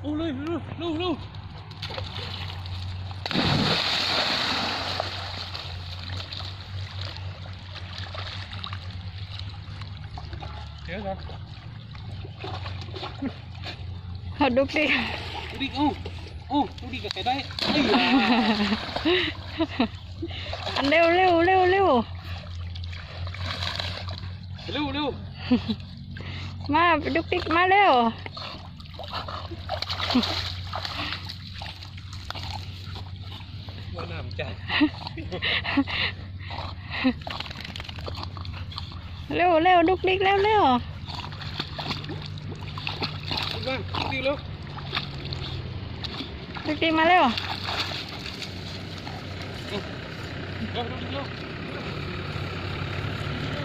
เอาเลยเร็วเร็วเร็วเดี๋ยวนะขอดูสิดูดิเอ้าเอ้าดูดิกับใครได้เอ้เร็วเร็วเร็วเร็วเร็วเร็วมาดุกดิกมาเร็ว ว่าน้ำจัดเร็วเร็วดุกดิกเร็วเร็วดูบ้างดูดิเร็วดุกดิกมาเร็วเร็วเร็วเร็วเร็ว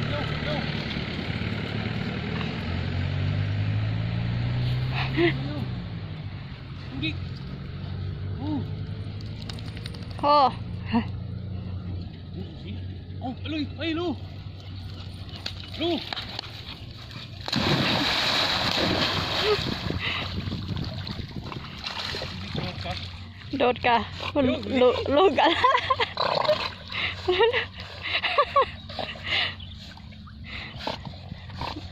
เร็วเร็วดูดิโอ้ โอ้เอาไปเลยไปลูกลูกโดดกะคุณลูลูกกัน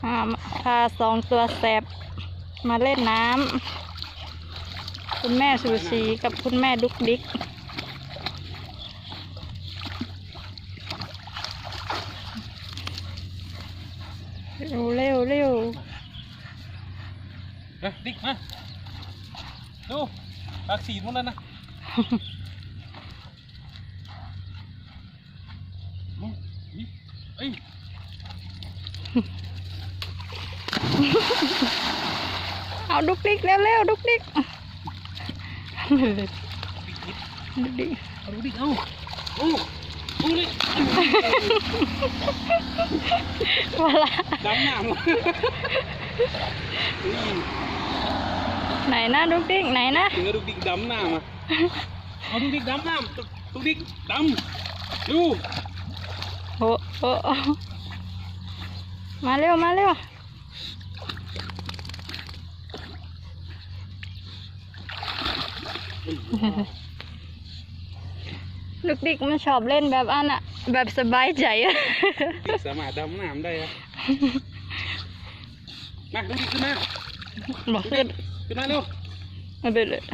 อ่าพาสองตัวแสบมาเล่นน้ำ คุณแม่สุชีกับคุณแม่ดุกดิก เร็วเร็วเร็วเฮ้ยดิ๊กมาดูปากสีดหมดแล้วนะอืมนี่เอ้ยเอาดุกดิกเร็วเร็วดุกดิกดุกดิกเอาดูดิเอาโอ้ดูดิ ว่าละดำน้ำเลยอุ้ยไหนนะดุกดิกไหนนะเจอดูดิดำน้ำอะเอาดูดิดำน้ำดูดิดำดูโอ้โอ้โอ้มาเร็วมาเร็วดุกดิกมันชอบเล่นแบบอันอะ แบบสบายใจอะดิสามารถดำน้ำได้อะมาดูดิขึ้นมาบอกขึ้นขึ้นมาเร็วมาเด็ด